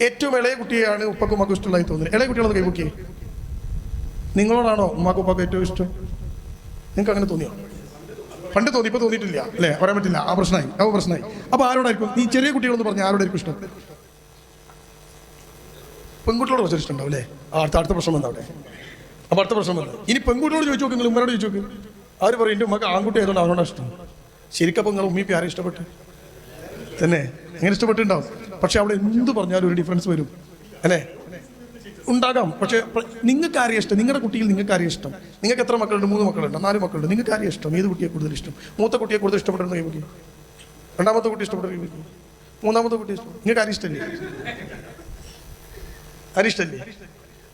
ഏറ്റവും ഇളയ കുട്ടിയാണ് ഉപ്പക്കും ഉമ്മക്കും ഇഷ്ടമുള്ളതായി തോന്നുന്നത്. ഇളയ കുട്ടികളത് കൈപൊക്കിയേ. നിങ്ങളോടാണോ ഉമ്മാക്കും ഉപ്പാക്കും ഏറ്റവും ഇഷ്ടം? നിങ്ങൾക്ക് അങ്ങനെ തോന്നിയോ? പണ്ട് തോന്നി ഇപ്പൊ തോന്നിയിട്ടില്ല അല്ലേ? പറയാൻ പറ്റില്ല. ആ പ്രശ്നമായി ആ പ്രശ്നമായി. അപ്പൊ ആരോടായിരിക്കും? നീ ചെറിയ കുട്ടികളെന്ന് പറഞ്ഞാൽ ആരോടായിരിക്കും ഇഷ്ടം? പെൺകുട്ടികളോട് കുറച്ച് ഇഷ്ടം ഉണ്ടാവും അല്ലേ? അടുത്ത അടുത്ത പ്രശ്നം വന്ന അവിടെ അപ്പൊ അടുത്ത പ്രശ്നം വന്നു ഇനി പെൺകുട്ടിയോട് ചോദിച്ചു നിങ്ങൾ ഉമ്മരോട് ചോദിച്ചു ആര് പറയും എന്റെ ഉമ്മക്ക് ആൺകുട്ടി ആയതുകൊണ്ട് അവനോടാണ് ഇഷ്ടം. ശരിക്കും അപ്പൊ നിങ്ങൾ ഉമ്മിപ്പി ആരെ ഇഷ്ടപ്പെട്ടു? തന്നെ? എങ്ങനെ ഇഷ്ടപ്പെട്ടിട്ടുണ്ടാവും? പക്ഷെ അവിടെ എന്ത് പറഞ്ഞാലും ഒരു ഡിഫറൻസ് വരും. അല്ലേ? ഉണ്ടാകാം. പക്ഷേ നിങ്ങൾക്ക് ആരെയും ഇഷ്ടം? നിങ്ങളുടെ കുട്ടിയിൽ നിങ്ങൾക്ക് ആരെയും ഇഷ്ടം? നിങ്ങൾക്ക് എത്ര മക്കളുണ്ട്? മൂന്ന് മക്കളുണ്ട്. നാല് മക്കളുണ്ട്. നിങ്ങൾക്ക് ആരെയും ഇഷ്ടം? ഏത് കുട്ടിയെ കൂടുതൽ ഇഷ്ടം? മൂത്ത കുട്ടിയെ കൂടുതൽ ഇഷ്ടപ്പെടുന്ന കൈ രണ്ടാമത്തെ കുട്ടി ഇഷ്ടപ്പെടുന്ന മൂന്നാമത്തെ കുട്ടി ഇഷ്ടം നിങ്ങൾക്ക് ആരും ഇഷ്ടമല്ലേ? ആരും ഇഷ്ടമല്ലേ?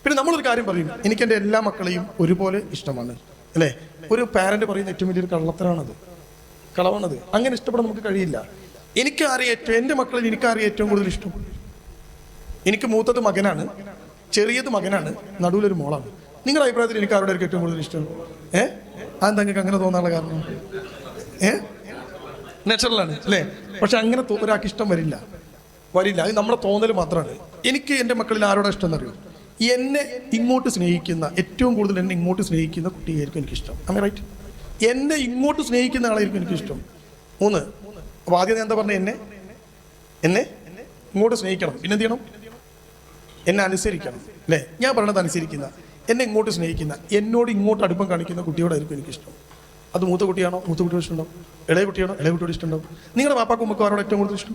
പിന്നെ നമ്മളൊരു കാര്യം പറയും. എനിക്ക് എന്റെ എല്ലാ മക്കളെയും ഒരുപോലെ ഇഷ്ടമാണ്. അല്ലേ? ഒരു പാരന്റ് പറയുന്ന ഏറ്റവും വലിയൊരു കള്ളത്തരാണത്. കളവാണത്. അങ്ങനെ ഇഷ്ടപ്പെടാൻ നമുക്ക് കഴിയില്ല. എനിക്ക് ആരെയും ഏറ്റവും എന്റെ മക്കളിൽ എനിക്ക് ആരെയും ഏറ്റവും കൂടുതൽ ഇഷ്ടം. എനിക്ക് മൂത്തത് മകനാണ് ചെറിയത് മകനാണ് നടുവിലൊരു മോളാണ്. നിങ്ങളുടെ അഭിപ്രായത്തിൽ എനിക്ക് ആരുടെ ഏറ്റവും കൂടുതൽ ഇഷ്ടം? ഏ? അതെന്താ നിങ്ങൾക്ക് അങ്ങനെ തോന്നാനുള്ള കാരണം? ഏ? നാച്ചുറലാണ് അല്ലേ? പക്ഷെ അങ്ങനെ ഒരാൾക്ക് ഇഷ്ടം വരില്ല. വരില്ല. അത് നമ്മുടെ തോന്നൽ മാത്രമാണ് എനിക്ക് എന്റെ മക്കളിൽ ആരോടെ ഇഷ്ടം എന്നറിയോ? എന്നെ ഇങ്ങോട്ട് സ്നേഹിക്കുന്ന ഏറ്റവും കൂടുതൽ എന്നെ ഇങ്ങോട്ട് സ്നേഹിക്കുന്ന കുട്ടിയായിരിക്കും എനിക്കിഷ്ടം. അങ്ങനെ റൈറ്റ് എന്നെ ഇങ്ങോട്ട് സ്നേഹിക്കുന്ന ആളായിരിക്കും എനിക്കിഷ്ടം. മൂന്ന് അപ്പോൾ ആദ്യം എന്താ പറഞ്ഞത് എന്നെ? എന്നെ? ഇങ്ങോട്ട് സ്നേഹിക്കണം. പിന്നെ എന്ത് ചെയ്യണം? എന്നെ അനുസരിക്കണം. അല്ലേ? ഞാൻ പറഞ്ഞത് അനുസരിക്കുന്ന. എന്നെ ഇങ്ങോട്ട് സ്നേഹിക്കുന്ന. എന്നോട് ഇങ്ങോട്ട് അടുപ്പം കാണിക്കുന്ന കുട്ടിയോടായിരിക്കും എനിക്കിഷ്ടം. അത് മൂത്ത കുട്ടിയാണോ? മൂത്ത കുട്ടിയോട് ഇഷ്ടമുണ്ടാവും ഇളയ കുട്ടിയാണോ? ഇളയ കുട്ടിയോട് ഇഷ്ടമുണ്ടാവും നിങ്ങളുടെ പാപ്പാക്കും ഉമ്മക്കാരോട് ഏറ്റവും കൂടുതൽ ഇഷ്ടം?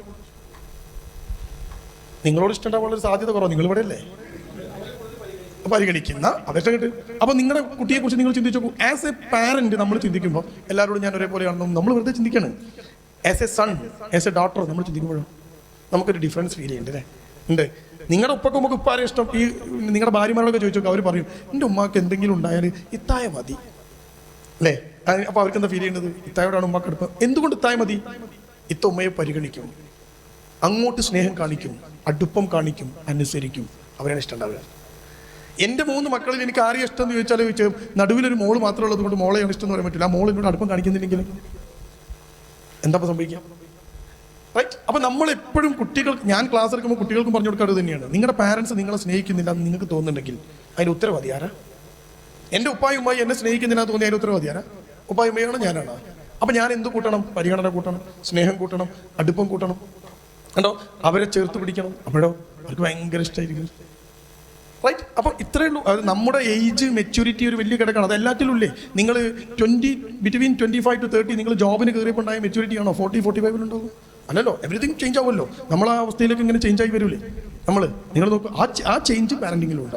നിങ്ങളോട് ഇഷ്ടമുണ്ടാവാനുള്ള സാധ്യത കുറവാണ് നിങ്ങൾ ഇവിടെ അല്ലേ? പരിഗണിക്കുന്ന അതൊക്കെ കിട്ടും. അപ്പൊ നിങ്ങളുടെ കുട്ടിയെ കുറിച്ച് നിങ്ങൾ ചിന്തിച്ചു ആസ് എ പാരന്റ് നമ്മൾ ചിന്തിക്കുമ്പോൾ എല്ലാവരോടും ഞാൻ ഒരേപോലെയാണെന്നും നമ്മൾ വെറുതെ ചിന്തിക്കാണ്. As a son as a daughter നമ്മൾ ചിന്തിക്കുമ്പോഴും നമുക്കൊരു ഡിഫറൻസ് ഫീൽ ചെയ്യുന്നുണ്ട് അല്ലേ? ഉണ്ട്. നിങ്ങളുടെ ഉപ്പക്കും നമുക്ക് ഉപ്പാരെ ഇഷ്ടം ഈ നിങ്ങളുടെ ഭാര്യമാരോടൊക്കെ ചോദിച്ചു അവർ പറയും എന്റെ ഉമ്മാക്ക് എന്തെങ്കിലും ഉണ്ടായാൽ ഇത്തായ മതി. അല്ലേ? അപ്പോൾ അവർക്ക് എന്താ ഫീൽ ചെയ്യുന്നത്? ഇത്തായോടാണ് ഉമ്മാക്ക് അടുപ്പം. എന്തുകൊണ്ട് ഇത്തായ മതി? ഇത്ത ഉമ്മയെ പരിഗണിക്കും. അങ്ങോട്ട് സ്നേഹം കാണിക്കും അടുപ്പം കാണിക്കും അനുസരിക്കും. അവരാണ് ഇഷ്ടം ഉണ്ടാവുക. എന്റെ മൂന്ന് മക്കളിൽ എനിക്ക് ആരെയും ഇഷ്ടം എന്ന് ചോദിച്ചാൽ ചോദിച്ചാൽ നടുവിലൊരു മോൾ മാത്രമേ ഉള്ളത് കൊണ്ട് മോളെയാണ് ഇഷ്ടം എന്ന് പറയാൻ പറ്റില്ല. ആ മോൾ എന്നോട് അടുപ്പം കാണിക്കുന്നില്ലെങ്കിൽ എന്താ സംഭവിക്കാം റൈറ്റ് അപ്പൊ നമ്മൾ എപ്പോഴും കുട്ടികൾ ഞാൻ ക്ലാസ് എടുക്കുമ്പോൾ കുട്ടികൾക്കും പറഞ്ഞു കൊടുക്കാറ് തന്നെയാണ്. നിങ്ങളുടെ പാരൻസ് നിങ്ങളെ സ്നേഹിക്കുന്നില്ല എന്ന് നിങ്ങൾക്ക് തോന്നുന്നുണ്ടെങ്കിൽ അതിന് ഉത്തരവാദി ആരാ? എന്റെ ഉപ്പായും ഉമ്മായി എന്നെ സ്നേഹിക്കുന്നില്ല എന്ന് തോന്നിയ അതിന് ഉത്തരവാദി ആരാ? ഉപ്പായും ഉമ്മയാണോ ഞാനാണോ? അപ്പൊ ഞാൻ എന്ത് കൂട്ടണം? പരിഗണന കൂട്ടണം സ്നേഹം കൂട്ടണം അടുപ്പം കൂട്ടണം? കണ്ടോ? അവരെ ചേർത്ത് പിടിക്കണം. അപ്പോഴോ? അവർക്ക് ഭയങ്കര ഇഷ്ടമായിരിക്കും റൈറ്റ് അപ്പോൾ ഇത്രയേ ഉള്ളൂ. അത് നമ്മുടെ ഏജ് മെച്യൂരിറ്റി ഒരു വലിയ കിടക്കാണ് അത് എല്ലാറ്റിലും ഇല്ലേ നിങ്ങൾ twenty between twenty five to thirty നിങ്ങൾ ജോബിന് കയറിയപ്പോൾ ഉണ്ടായ മെച്യൂരിറ്റി ആണോ? ഫോർട്ടി ഫോർട്ടി ഫൈവിലുണ്ടാവും അല്ലല്ലോ എവറിഥിങ് ചേഞ്ച് ആവുമല്ലോ. നമ്മൾ ആ അവസ്ഥയിലേക്ക് ഇങ്ങനെ ചേഞ്ച് ആയി വരൂലേ. നമ്മൾ നിങ്ങൾ നോക്കുക ആ ആ ചേഞ്ച് പാരന്റിങ്ങിലും ഉണ്ടാവും